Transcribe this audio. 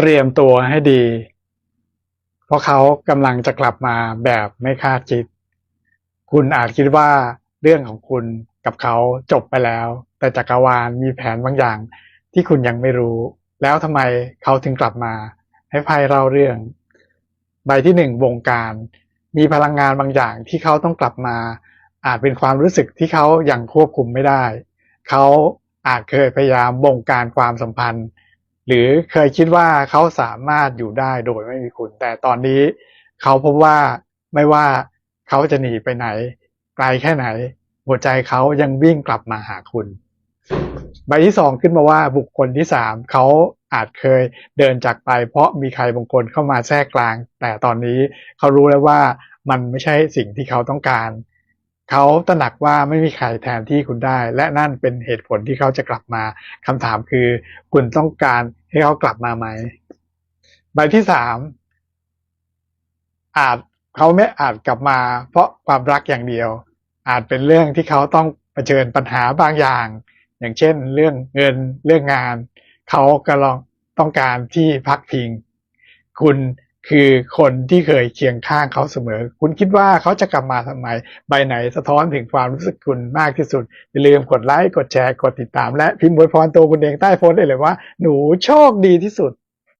เตรียมตัวให้ดี เพราะเขากำลังจะกลับมาแบบไม่คาดคิด คุณอาจคิดว่าเรื่องของคุณกับเขาจบไปแล้ว แต่จักรวาลมีแผนบางอย่าง ที่คุณยังไม่รู้ แล้วทำไมเขาถึงกลับมา ให้ไพ่เล่าเรื่อง ใบที่หนึ่งวงการ มีพลังงานบางอย่างที่เขาต้องกลับมา อาจเป็นความรู้สึกที่เขายังควบคุมไม่ได้ เขาอาจเคยพยายามบงการความสัมพันธ์ หรือเคยคิดว่าเขาสามารถอยู่ได้โดยไม่มีคุณ แต่ตอนนี้เขาพบว่าไม่ว่าเขาจะหนีไปไหน ไกลแค่ไหน หัวใจเขายังวิ่งกลับมาหาคุณ ใบที่สองขึ้นมาว่าบุคคลที่สามเขาอาจเคยเดินจากไป เพราะมีใครบางคนเข้ามาแทรกกลาง แต่ตอนนี้เขารู้แล้วว่ามันไม่ใช่สิ่งที่เขาต้องการ เขาตระหนักว่าไม่มีใครแทนที่คุณได้ และนั่นเป็นเหตุผลที่เขาจะกลับมาคำถามคือ คุณต้องการให้เขากลับมาไหมใบที่สามอาจเขาไม่อาจกลับมา เพราะความรักอย่างเดียว อาจเป็นเรื่องที่เขาต้องเผชิญปัญหาบางอย่าง อย่างเช่น เรื่องเงินเรื่องงาน เขากำลังต้องการที่พักพิง คุณ คือคนที่เคยเคียงข้างเขาเสมอ คุณคิดว่าเขาจะกลับมาทำไม ใบไหนสะท้อนถึงความรู้สึกคุณมากที่สุด อย่าลืมกดไลค์ กดแชร์ กดติดตาม และพิมพ์บวยพรตัวคุณเองใต้โพสต์ได้เลยว่า หนูโชคดีที่สุด